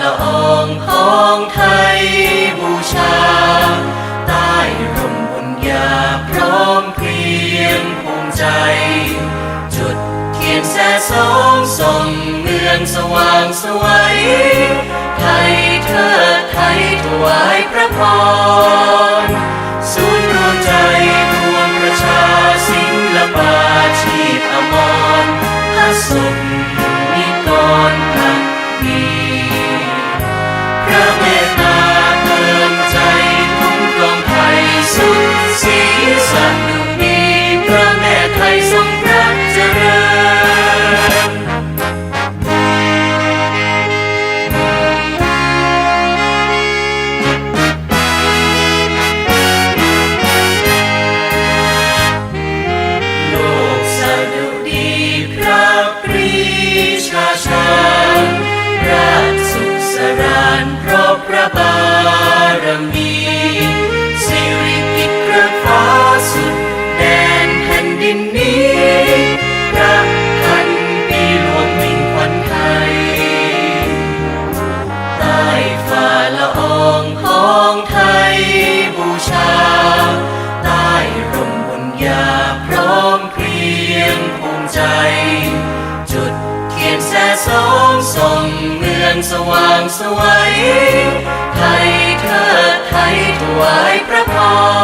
ละอองของไทยบูชา ใต้ร่มบุญญาพร้อมเพรียงภูมิใจ จุดเทียนแสสองส่งเมืองสว่างสวยไทยเธอไทยถวายพระพร ระแม่ไทยทรงพระเจริญโลกสดุดีพระปรีชาชาญราชสุขสรานเพราะพระบารมี สองส่องเมืองสว่างสวัยไทยเธอไทยถวายพระพร